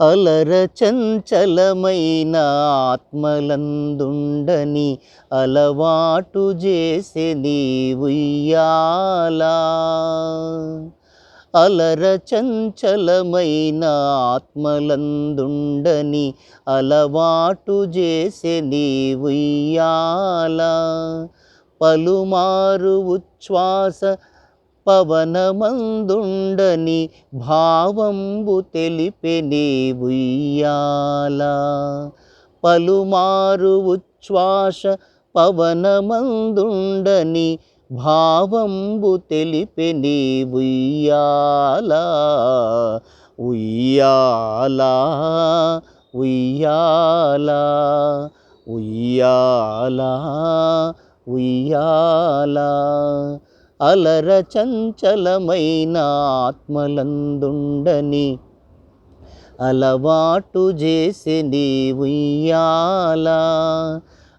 అలర చంచలమైన ఆత్మలందుండని అలవాటు చేసే నీ ఉయ్యాలా అలర చంచలమైన ఆత్మలందుండని అలవాటు చేసే నీ ఉయ్యాలా పలుమారు ఉచ్ఛ్వాస పవనమందుండని భావంబు తెలిపే నీ పలుమారు ఉచ్ఛ్వాస పవనమందుండని భావంబు తెలిపే ఉయ్యాల ఉయ్యాల ఉయ్యాల ఉయ్యాల ఉయ్యాలా. అలర చంచలమైన ఆత్మలందుండని అలవాటు చేసి నీ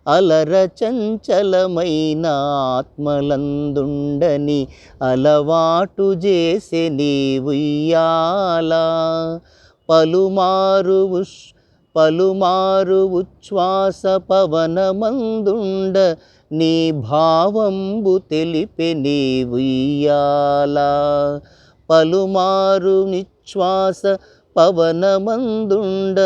అలర చంచలమైన ఆత్మలందుండని అలవాటు చేసి నీ ఉయ్యాలా పలుమారు ఉష్ పలుమారు ఉచ్ఛ్వాస పవనమందుండ నీ భావంబు తెలిపే నీ ఉయ్యాలా పలుమారు నిశ్వాస పవనమందుండ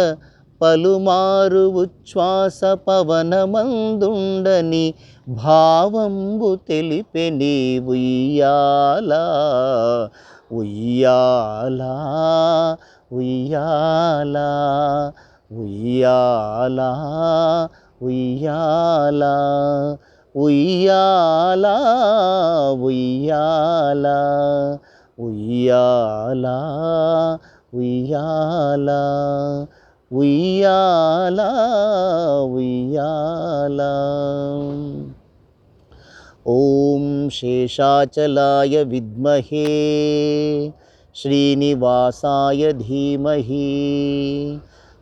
పలుమారు ఉచ్ఛ్వాస పవనమందుండని భావంబు తెలిపే నీ ఉయ్యాల ఉయ్యాల ఉయ్యాలా. ఉయ్యాల ఉయ్యాల ఉయ్యాల ఉయ్యాల ఉయ్యాల ఉయ్యాల ఉయ్యాల ఉయ్యాల. ఓం శేషాచలాయ విద్మహే శ్రీనివాసాయ ధీమహి.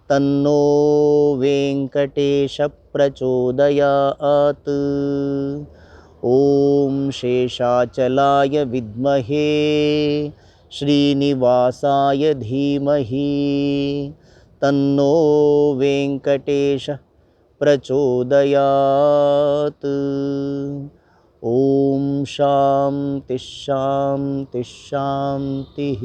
तन्नो वेङ्कटेशप्रचोदयात् ॐ शेषाचलाय विद्महे श्रीनिवासाय धीमहि। तन्नो वेङ्कटेशः प्रचोदयात्। ॐ शान्तिः शान्तिः।